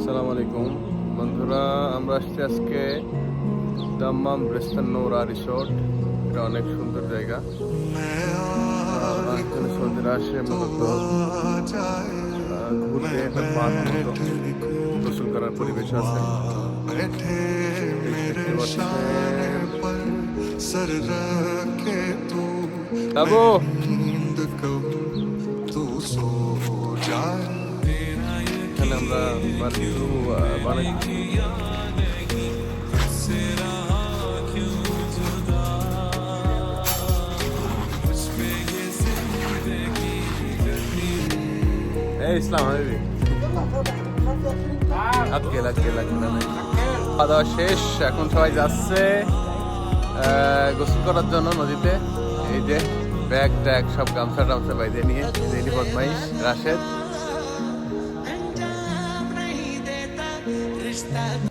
আসসালামু আলাইকুম বন্ধুরা আমরা আসছি আজকে দাম্মাম ব্রেস্তান নৌরা রিসোর্ট এটা অনেক সুন্দর জায়গা আহ, এখানে সৌদিরা আসে মূলত আহ, ঘুরতে একটা পার্ক মতো গোসল করার পরিবেশ আছে बैठे मेरे দেখতে इशारे পাচ্ছেন। पर सर रखे तू বাবু नींद कब तू सो जाए এখানে আমরা বানাচ্ছি এই ইসলাম হাবিবি। আজকে লাগছে লাগছে খাওয়া দাওয়া শেষ, এখন সবাই যাচ্ছে গোসল করার জন্য নদীতে। এই যে ব্যাগ, ট্যাগ, সব গামছা টামছা বাইরে নিয়ে বদমাইশ, রাশেদ। cristal.